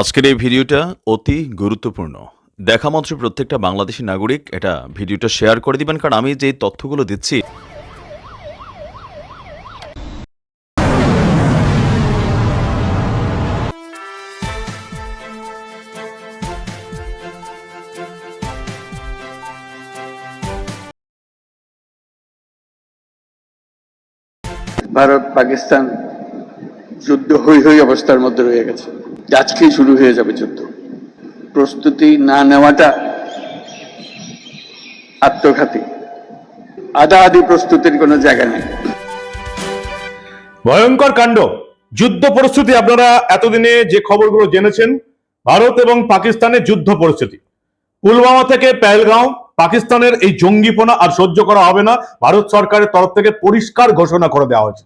আজকের এই ভিডিওটা অতি গুরুত্বপূর্ণ। দেখা মাত্র প্রত্যেকটা বাংলাদেশি নাগরিক এটা ভিডিওটা শেয়ার করে দিবেন, কারণ আমি যে তথ্যগুলো দিচ্ছি ভারত পাকিস্তান যুদ্ধ হই হই অবস্থার মধ্যে রয়ে গেছে। আজকেই শুরু হয়ে যাবে যুদ্ধ। প্রস্তুতি না নেওয়াটা আত্মঘাতী। আদা আদি প্রস্তুতির কোনো জায়গা নেই। ভয়ঙ্কর কাণ্ড। যুদ্ধ পরিস্থিতি, আপনারা এতদিনে যে খবরগুলো জেনেছেন, ভারত এবং পাকিস্তানের যুদ্ধ পরিস্থিতি। পুলওয়ামা থেকে পেহেলগাঁও, পাকিস্তানের এই জঙ্গিপনা আর সহ্য করা হবে না, ভারত সরকারের তরফ থেকে পরিষ্কার ঘোষণা করে দেওয়া হয়েছে।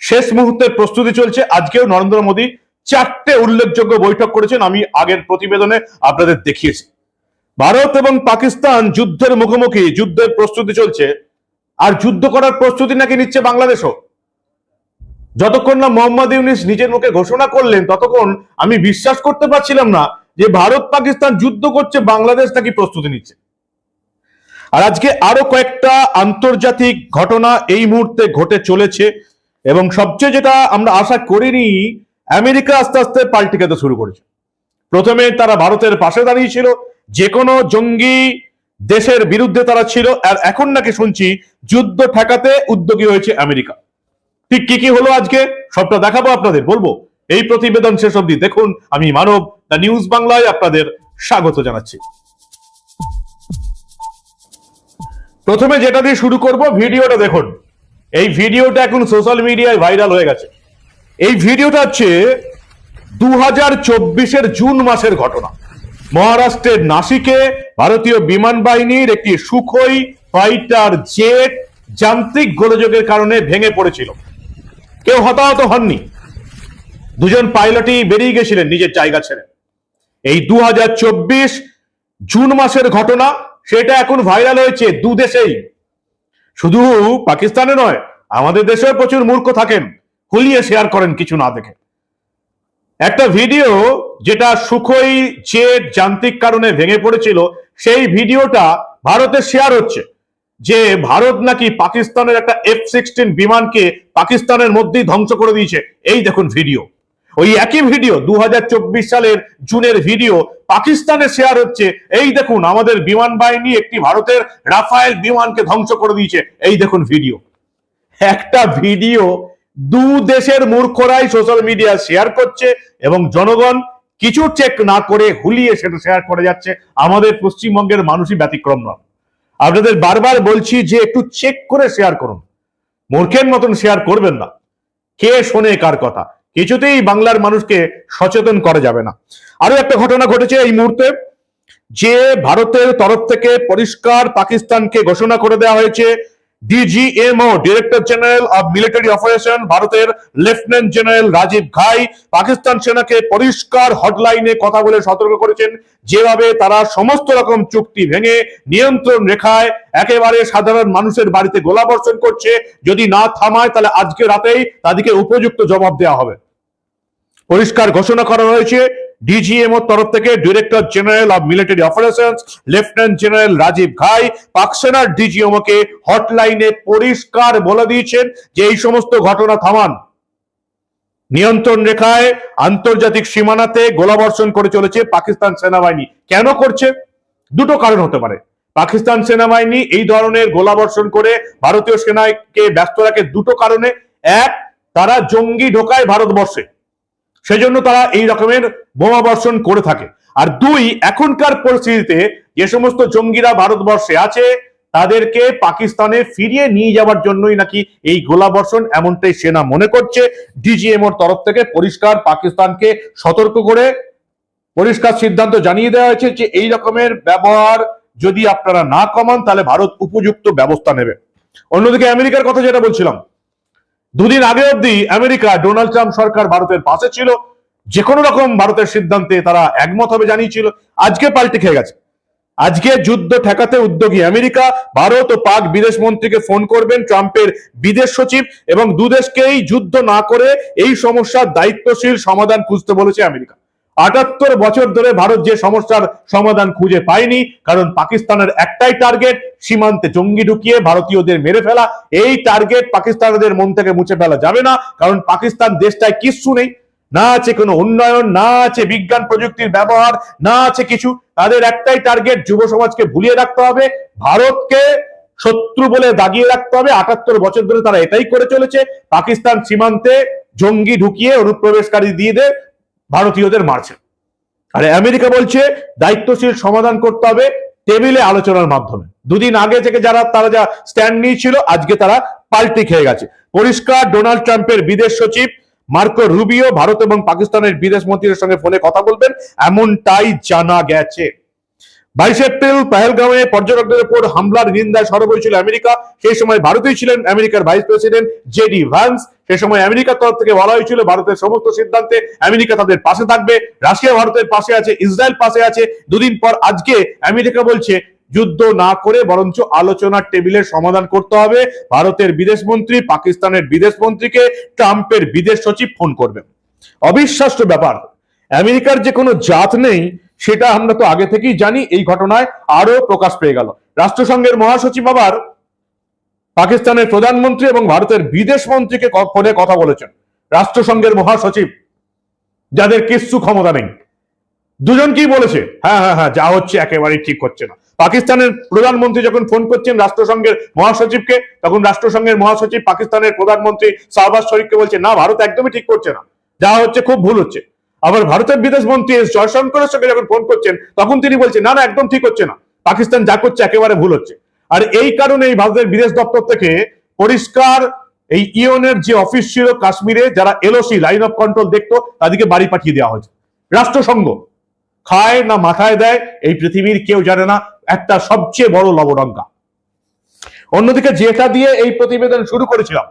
শেষ মুহূর্তের প্রস্তুতি চলছে। আজকেও নরেন্দ্র মোদী চারটে উল্লেখযোগ্য বৈঠক করেছেন। আমি আগের প্রতিবেদনে আপনাদের দেখিয়েছি। ভারত এবং পাকিস্তান যুদ্ধের মুখোমুখি, যুদ্ধের প্রস্তুতি চলছে। আর যুদ্ধ করার প্রস্তুতি নাকি নিচ্ছে বাংলাদেশও? যতক্ষণ না মোহাম্মদ ইউনিস নিজের মুখে ঘোষণা করলেন, ততক্ষণ আমি বিশ্বাস করতে পারছিলাম না যে ভারত পাকিস্তান যুদ্ধ করছে, বাংলাদেশ নাকি প্রস্তুতি নিচ্ছে। আর আজকে আরও কয়েকটা আন্তর্জাতিক ঘটনা এই মুহূর্তে ঘটে চলেছে। এবং সবচেয়ে যেটা আমরা আশা করিনি আমেরিকা আস্তে আস্তে পাল্টি খেতে শুরু করেছে। প্রথমে তারা ভারতের পাশে দাঁড়িয়েছিল যে কোনো জঙ্গি দেশের বিরুদ্ধে তারা ছিল, আর এখন নাকি শুনছি যুদ্ধ ঠেকাতে উদ্যোগী হয়েছে আমেরিকা। ঠিক কি কি হলো আজকে? সবটা দেখাবো আপনাদের, বলব। এই প্রতিবেদন শেষ অবধি দেখুন। আমি মানব, দ্য নিউজ বাংলায় আপনাদের স্বাগত জানাচ্ছি। প্রথমে যেটা দিয়ে শুরু করব, ভিডিওটা দেখুন। এই ভিডিওটা এখন সোশ্যাল মিডিয়ায় ভাইরাল হয়ে গেছে। এই ভিডিওটা হচ্ছে দু হাজার চব্বিশের জুন মাসের ঘটনা। মহারাষ্ট্রের নাসিকে ভারতীয় বিমান বাহিনীর একটি সুখই ফাইটার জেট যান্ত্রিক গোলযোগের কারণে ভেঙে পড়েছিল। কেউ হতাহত হননি। দুজন পাইলটই বেরিয়ে গেছিলেন নিজের জায়গা ছেড়ে। এই দু হাজার চব্বিশ জুন মাসের ঘটনা, সেটা এখন ভাইরাল হয়েছে দু দেশেই শুধু পাকিস্তানে নয়, আমাদের দেশেও প্রচুর মূর্খ থাকেন। হুলিয়ে শেয়ার করেন কিছু না দেখে। একটা ভিডিও যেটা সুখই জেট যান্ত্রিক কারণে ভেঙে পড়েছিল, সেই ভিডিওটা ভারতে শেয়ার হচ্ছে। যে ভারত নাকি পাকিস্তানের একটা এফ সিক্সটিন বিমানকে পাকিস্তানের মধ্যেই ধ্বংস করে দিয়েছে। এই দেখুন ভিডিও ওই একই ভিডিও দু হাজার চব্বিশ সালের জুনের ভিডিও পাকিস্তানে শেয়ার হচ্ছে। এই দেখুন, আমাদের বিমান বাহিনী একটি ভারতের রাফায়েল বিমানকে ধ্বংস করে দিয়েছে। এই দেখুন ভিডিও একটা ভিডিও দু দেশের মূর্খরাই সোশ্যাল মিডিয়া শেয়ার করছে এবং জনগণ কিছু চেক না করে হুলিয়ে সেটা শেয়ার করে যাচ্ছে। আমাদের পশ্চিমবঙ্গের মানুষই ব্যতিক্রম নয় আপনাদের বারবার বলছি যে একটু চেক করে শেয়ার করুন। মূর্খের মতন শেয়ার করবেন না। কে শোনে কার কথা? কিছুতেই বাংলার মানুষকে সচেতন করা যাবে না। আরও একটা ঘটনা ঘটেছে এই মুহূর্তে, যে ভারতের তরফ থেকে পরিষ্কার পাকিস্তানকে ঘোষণা করে দেওয়া হয়েছে DGMO director general of military operation ভারতের লেফটেন্যান্ট জেনারেল রাজীব ঘাই, পাকিস্তান সেনাকে পরিষ্কার হটলাইনে কথা বলে সতর্ক করেছেন। যেভাবে তারা সমস্ত রকম চুক্তি ভেঙে নিয়ন্ত্রণ রেখায় একেবারে সাধারণ মানুষের বাড়িতে গোলাবর্ষণ করছে। যদি না থামায়, তাহলে আজকে রাতেই তাদেরকে উপযুক্ত জবাব দেওয়া হবে। পরিষ্কার ঘোষণা করা হয়েছে। ডিজিএমওর তরফ থেকে director general of military operations lieutenant general Rajiv Ghai Pak সেনার ডিজিএমও কে হটলাইনে পরিষ্কার বলে দিয়েছেন যে এই সমস্ত ঘটনা থামান। নিয়ন্ত্রণ রেখায় আন্তর্জাতিক সীমানাতে গোলাবর্ষণ করে চলেছে পাকিস্তান সেনাবাহিনী। কেন করছে? দুটো কারণ হতে পারে। পাকিস্তান সেনাবাহিনী এই ধরনের গোলাবর্ষণ করে ভারতীয় সেনাকে ব্যস্ত রাখে দুটো কারণে। এক, তারা জঙ্গি ঢোকায় ভারতবর্ষে। সেজন্য তারা এই রকমের বোমা বর্ষণ করে থাকে। আর দুই, এখনকার পরিস্থিতিতে যে সমস্ত জঙ্গিরা ভারতবর্ষে আছে, তাদেরকে পাকিস্তানে ফিরিয়ে নিয়ে যাওয়ার জন্যই নাকি এই গোলাবর্ষণ এমনটাই সেনা মনে করছে। ডিজিএমওর তরফ থেকে পরিষ্কার পাকিস্তানকে সতর্ক করে পরিষ্কার সিদ্ধান্ত জানিয়ে দেওয়া হয়েছে যে এই রকমের ব্যবহার যদি আপনারা না কমান, তাহলে ভারত উপযুক্ত ব্যবস্থা নেবে। অন্যদিকে আমেরিকার কথা যেটা বলছিলাম দুদিন আগে অব্দি আমেরিকা ডোনাল্ড ট্রাম্প সরকার ভারতের পাশে ছিল। যে কোনো রকম ভারতের সিদ্ধান্তে তারা একমত হবে জানিয়েছিল। আজকে পাল্টে খেয়ে গেছে। আজকে যুদ্ধ ঠেকাতে উদ্যোগী আমেরিকা, ভারত ও পাক বিদেশ মন্ত্রীকে ফোন করবেন ট্রাম্পের বিদেশ সচিব এবং দুদেশকেই যুদ্ধ না করে এই সমস্যার দায়িত্বশীল সমাধান খুঁজতে বলেছে আমেরিকা। আটাত্তর বছর ধরে ভারত যে সমস্যার সমাধান খুঁজে পায়নি, কারণ পাকিস্তানের একটাই টার্গেট সীমান্তে জঙ্গি ঢুকিয়ে ভারতীয়দের মেরে ফেলা। এই টার্গেট পাকিস্তানিদের মন থেকে মুছে ফেলা যাবে না, কারণ পাকিস্তান দেশটায় কিচ্ছু নেই। না আছে কোনো উন্নয়ন, না আছে বিজ্ঞান প্রযুক্তির ব্যবহার, না আছে কিছু। তাদের একটাই টার্গেট যুব সমাজকে ভুলিয়ে রাখতে হবে, ভারতকে শত্রু বলে দাগিয়ে রাখতে হবে। আটাত্তর বছর ধরে তারা এটাই করে চলেছে। পাকিস্তান সীমান্তে জঙ্গি ঢুকিয়ে অনুপ্রবেশকারী দিয়ে দে ভারতীয়দের মারছে। আর আমেরিকা বলছে, দায়িত্বশীল সমাধান করতে হবে টেবিলে আলোচনার মাধ্যমে। দুদিন আগে থেকে যারা, তারা যা স্ট্যান্ড নিয়েছিল, আজকে তারা পাল্টি খেয়ে গেছে। পরিষ্কার, ডোনাল্ড ট্রাম্পের বিদেশ সচিব মার্কো রুবিও ভারত এবং পাকিস্তানের বিদেশ মন্ত্রীর সঙ্গে ফোনে কথা বলবেন, এমনটাই জানা গেছে। বাইশ এপ্রিল পেহেলগাঁওয়ে পর্যটকদের উপর হামলার নিন্দায় সরব হয়েছিল আমেরিকা। সেই সময় ভারতেই ছিলেন আমেরিকার ভাইস প্রেসিডেন্ট জেডি ভ্যান্স সে সময় আমেরিকার তরফ থেকে বলা হয়েছিল ভারতের সমস্ত সিদ্ধান্তে আমেরিকা তাদের পাশে থাকবে। রাশিয়া ভারতের পাশে আছে, ইসরায়েল পাশে আছে। দুদিন পর আজকে আমেরিকা বলছে, যুদ্ধ না করে বরঞ্চ আলোচনার টেবিলের সমাধান করতে হবে। ভারতের বিদেশ মন্ত্রী, পাকিস্তানের বিদেশ মন্ত্রীকে ট্রাম্পের বিদেশ সচিব ফোন করবেন। অবিশ্বাস্য ব্যাপার, আমেরিকার যে কোনো জাত নেই সেটা আমরা তো আগে থেকেই জানি, এই ঘটনায় আরও প্রকাশ পেয়ে গেল। রাষ্ট্রসংঘের মহাসচিব আবার পাকিস্তানের প্রধানমন্ত্রী এবং ভারতের বিদেশ মন্ত্রীকে ফোনে কথা বলেছেন। রাষ্ট্রসংঘের মহাসচিব, যাদের কিচ্ছু ক্ষমতা নেই। দুজন কি বলেছে হ্যাঁ হ্যাঁ হ্যাঁ যা হচ্ছে একেবারেই ঠিক হচ্ছে না। পাকিস্তানের প্রধানমন্ত্রী যখন ফোন করছেন রাষ্ট্রসংঘের মহাসচিবকে, তখন রাষ্ট্রসংঘের মহাসচিব পাকিস্তানের প্রধানমন্ত্রী শাহবাজ শরীফকে বলছে, না, ভারত একদমই ঠিক করছে না। যা হচ্ছে খুব ভুল হচ্ছে। আবার ভারতের বিদেশ মন্ত্রী এস জয়শঙ্করের সঙ্গে যখন ফোন করছেন, তখন তিনি বলছেন, না না, একদম ঠিক হচ্ছে না। পাকিস্তান যা করছে একেবারে ভুল হচ্ছে। আর এই কারণে এই ভারতের বিদেশ দপ্তর থেকে পরিষ্কার এই ইওনের যে অফিস ছিল কাশ্মীরে, যারা এলওসি লাইন অফ কন্ট্রোল দেখতো, তাদেরকে বাড়ি পাঠিয়ে দেওয়া হয়েছে। রাষ্ট্রসংঘ খায় না মাথায় দেয়, এই পৃথিবীর কেউ জানে না, একটা সবচেয়ে বড় লবডঙ্কা অন্যদিকে যেটা দিয়ে এই প্রতিবেদন শুরু করেছিলাম,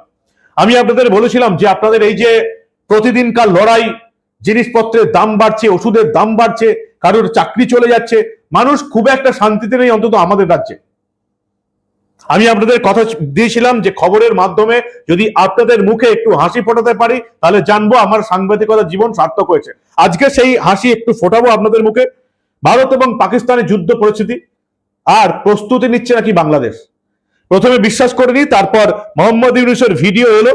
আমি আপনাদের বলেছিলাম যে আপনাদের এই যে প্রতিদিনকার লড়াই জিনিসপত্রের দাম বাড়ছে, ওষুধের দাম বাড়ছে, কারোর চাকরি চলে যাচ্ছে, মানুষ খুব একটা শান্তিতে নেই অন্তত আমাদের রাজ্যে। আমি আপনাদের কথা দিয়েছিলাম যে খবরের মাধ্যমে যদি আপনাদের মুখে একটু হাসি ফোটাতে পারি, তাহলে জানব আমার সাংবাদিকতা জীবন সার্থক হয়েছে। আজকে সেই হাসি একটু ফোটাবো আপনাদের মুখে। ভারত এবং পাকিস্তানের যুদ্ধ পরিস্থিতি, আর প্রস্তুতি নিচ্ছে নাকি বাংলাদেশ? প্রথমে বিশ্বাস করিনি তারপর মোহাম্মদ ইউনুসের ভিডিও এলো।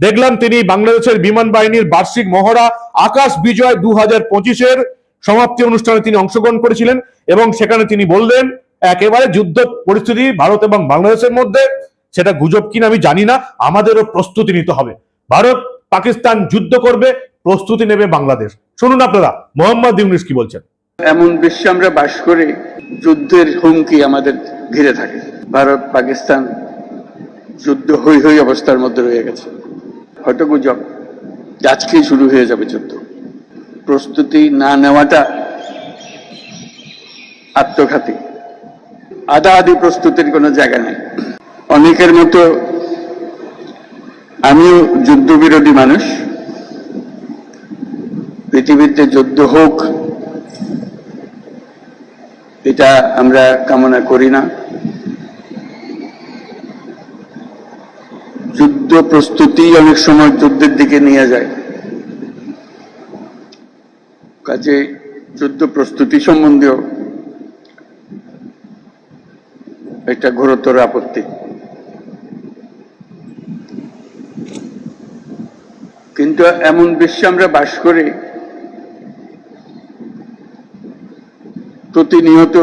দেখলাম তিনি বাংলাদেশের বিমান বাহিনীর বার্ষিক মহড়া আকাশ বিজয় দু হাজার পঁচিশের সমাপ্তি অনুষ্ঠানে তিনি অংশগ্রহণ করেছিলেন এবং সেখানে তিনি বললেন, একেবারে যুদ্ধ পরিস্থিতি ভারত এবং বাংলাদেশের মধ্যে, সেটা গুজব কিনা আমি জানি না, আমাদেরও প্রস্তুতি নিতে হবে। ভারত পাকিস্তান যুদ্ধ করবে, প্রস্তুতি নেবে বাংলাদেশ। শুনুন আপনারা, মোহাম্মদ ইউনিস কি বলছেন? এমন বিশ্বে আমরা বাস করি যুদ্ধের হুমকি আমাদের ঘিরে থাকে। ভারত পাকিস্তান যুদ্ধ হই হই অবস্থার মধ্যে রয়ে গেছে। হয়তো গুজব আজকেই শুরু হয়ে যাবে যুদ্ধ। প্রস্তুতি না নেওয়াটা আত্মঘাতী। আদা আদি প্রস্তুতির কোনো জায়গা নেই। অনেকের মতো আমিও যুদ্ধবিরোধী মানুষ। পৃথিবীতে যুদ্ধ হোক, এটা আমরা কামনা করি না। যুদ্ধ প্রস্তুতি অনেক সময় যুদ্ধের দিকে নিয়ে যায়। কাজে যুদ্ধ প্রস্তুতি সম্বন্ধেও একটা ঘোরতর আপত্তি। কিন্তু এমন বিশ্বে আমরা বাস করি, প্রতিনিয়ত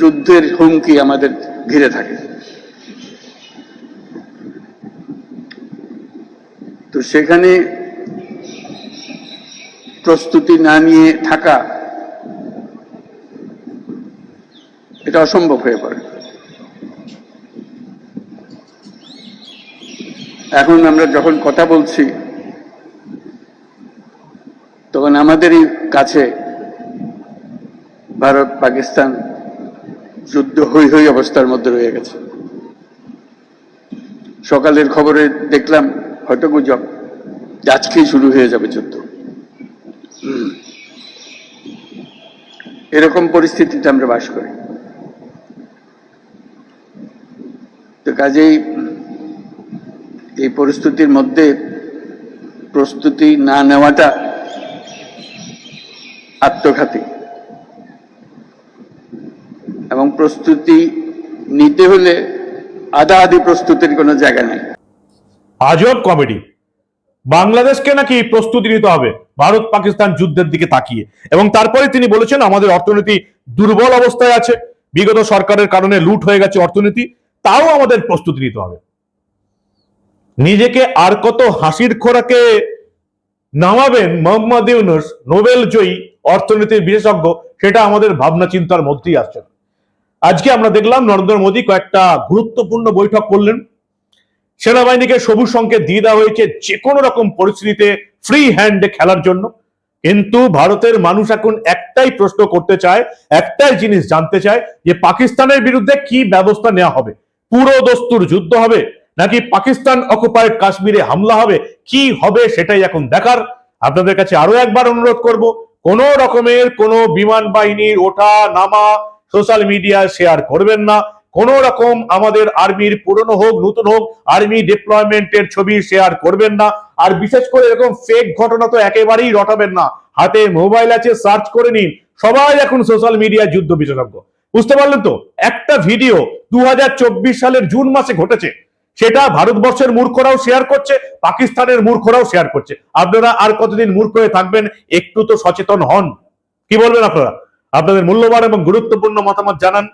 যুদ্ধের হুমকি আমাদের ঘিরে থাকে। সেখানে প্রস্তুতি না নিয়ে থাকা এটা অসম্ভব হয়ে পড়ে। এখন আমরা যখন কথা বলছি, তখন আমাদেরই কাছে ভারত পাকিস্তান যুদ্ধ হই হই অবস্থার মধ্যে রয়ে গেছে। সকালের খবরে দেখলাম হয়তো গুজব আজকেই শুরু হয়ে যাবে যুদ্ধ। এরকম পরিস্থিতিতে আমরা বাস করি। তো কাজেই এই পরিস্থিতির মধ্যে প্রস্তুতি না নেওয়াটা আত্মঘাতী। এবং প্রস্তুতি নিতে হলে আধা আধি প্রস্তুতির কোনো জায়গা নেই। আজব কমেডি বাংলাদেশকে নাকি প্রস্তুতি নিতে হবে। ভারত পাকিস্তান যুদ্ধের দিকে তাকিয়ে। এবং তারপরে তিনি বলেছেন, আমাদের অর্থনীতি দুর্বল অবস্থায় আছে। বিগত সরকারের কারণে লুট হয়ে গেছে অর্থনীতি। তাও আমাদের প্রস্তুতি নিতে হবে। নিজেকে আর কত হাসির খোরাকে নামাবেন মোহাম্মদ ইউনুস, নোবেল জয়ী অর্থনীতির বিশেষজ্ঞ, সেটা আমাদের ভাবনা চিন্তার মধ্যেই আসছে। আজকে আমরা দেখলাম নরেন্দ্র মোদী কয়েকটা গুরুত্বপূর্ণ বৈঠক করলেন। সেনাবাহিনীকে সবুজ সংকেত দিয়ে দেওয়া হয়েছে যে কোনো রকম পরিস্থিতিতে ফ্রি হ্যান্ডে খেলার জন্য। কিন্তু ভারতের মানুষ এখন একটাই প্রশ্ন করতে চায়, একটাই জিনিস জানতে চায় যে পাকিস্তানের বিরুদ্ধে কি ব্যবস্থা নেওয়া হবে? পুরো দস্তুর যুদ্ধ হবে নাকি পাকিস্তান অকুপাইড কাশ্মীরে হামলা হবে? কি হবে সেটাই এখন দেখার। আপনাদের কাছে আরও একবার অনুরোধ করব, কোন রকমের কোনো বিমান বাহিনীর ওঠা, নামা সোশ্যাল মিডিয়া শেয়ার করবেন না। কোন রকম আমাদের আর্মির পুরনো হোক, নতুন হোক, আর্মি ডিপ্লয়মেন্টের ছবি শেয়ার করবেন না। আর বিশেষ করে এরকম ফেক ঘটনা তো একেবারেই রটাবেন না। হাতে মোবাইল আছে সার্চ করে নিন। সবাই এখন সোশ্যাল মিডিয়া যুদ্ধ বিশেষজ্ঞ। বুঝতে পারলেন তো? একটা ভিডিও দু হাজার চব্বিশ সালের জুন মাসে ঘটেছে। সেটা ভারতবর্ষের মূর্খরাও শেয়ার করছে, পাকিস্তানের মূর্খরাও শেয়ার করছে। আপনারা আর কতদিন মূর্খ হয়ে থাকবেন, একটু তো সচেতন হন। কি বলবেন আপনারা? আপনাদের মূল্যবান এবং গুরুত্বপূর্ণ মতামত জানান।